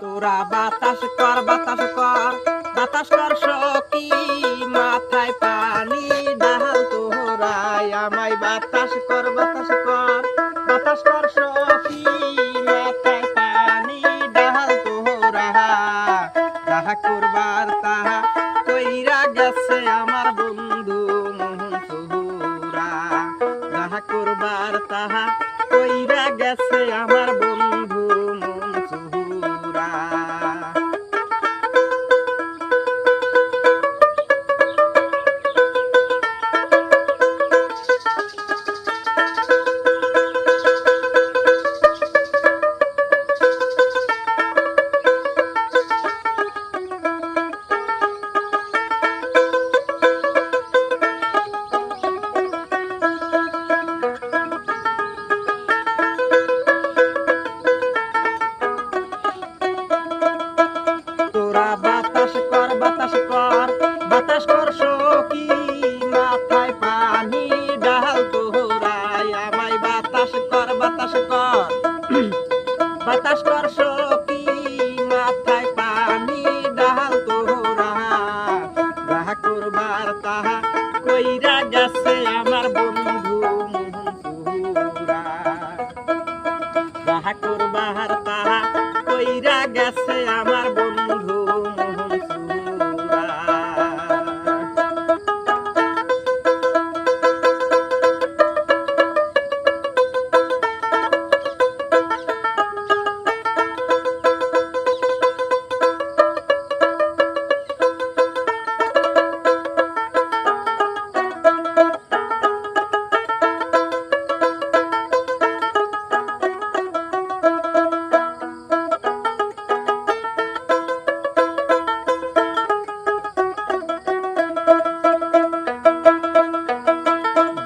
তোরা বাতাস কর বাতাস কর বাতাস কর সকি মাথায় পানি ডাল তোরা আমায় বাতাস কর, বাতাস বাতাস কর সকি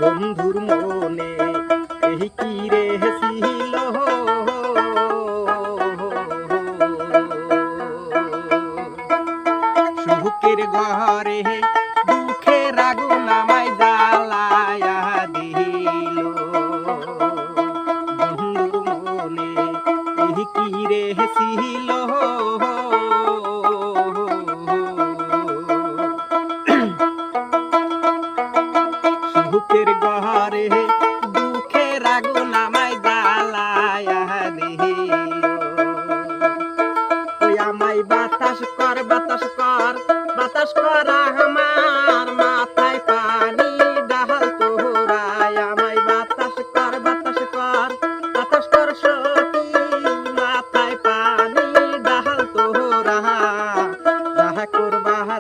বন্ধুর মনে এই কি রে ছিল সুখের ঘরে দুঃখের আগুন আমায় জ্বালায়া দিল। বন্ধুর মনে এই কি রে ছিল তোরা যাহা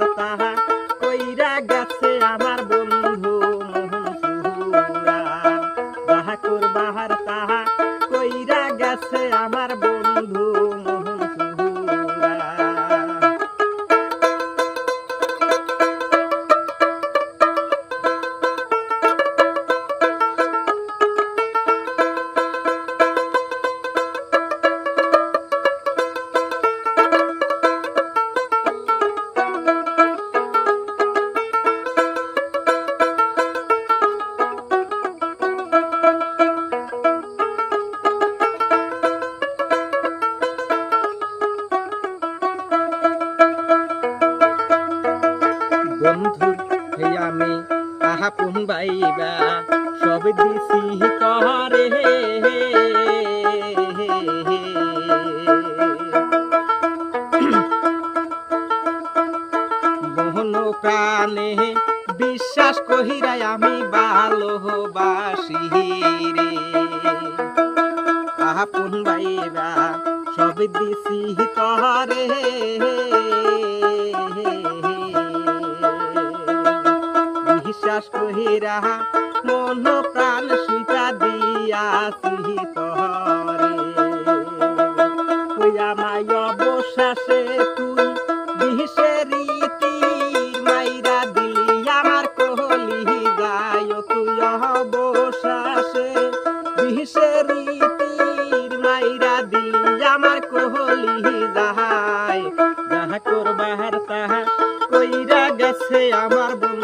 আহা বাইবা? সব দিছি তরে বহন প্রাণে বিশ্বাস কহিরাই আমি ভালোবাসি রে। আহা পুন বাইবা? সব দিছি তরে কহিরা মন প্রাণ সুতা দিয়াছি তুই আমায় অবশ্বাসে তুই মাইরা দিলি, আমার কোহলি তুই মাইরা দিলি, আমার কোহলি যাহা করবার তাহা কইরা গেছে আমার বন্ধু।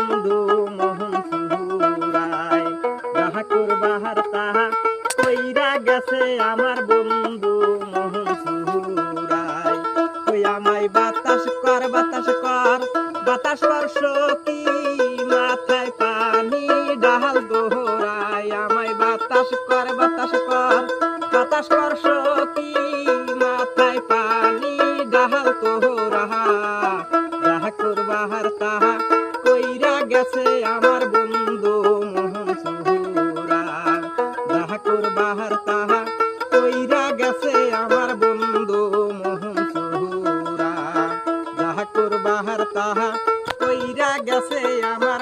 বাতাস কর বাতাস কর, বাতাস স্পর্শ কি মাথায় পানি তাহা কইরা গেছে আমার বন্ধু মোহন সুহুরা। যাহা তাহা কইরা গেছে আমার বন্ধু মোহন সুহুরা। যাহা তাহা কইরা গেছে আমার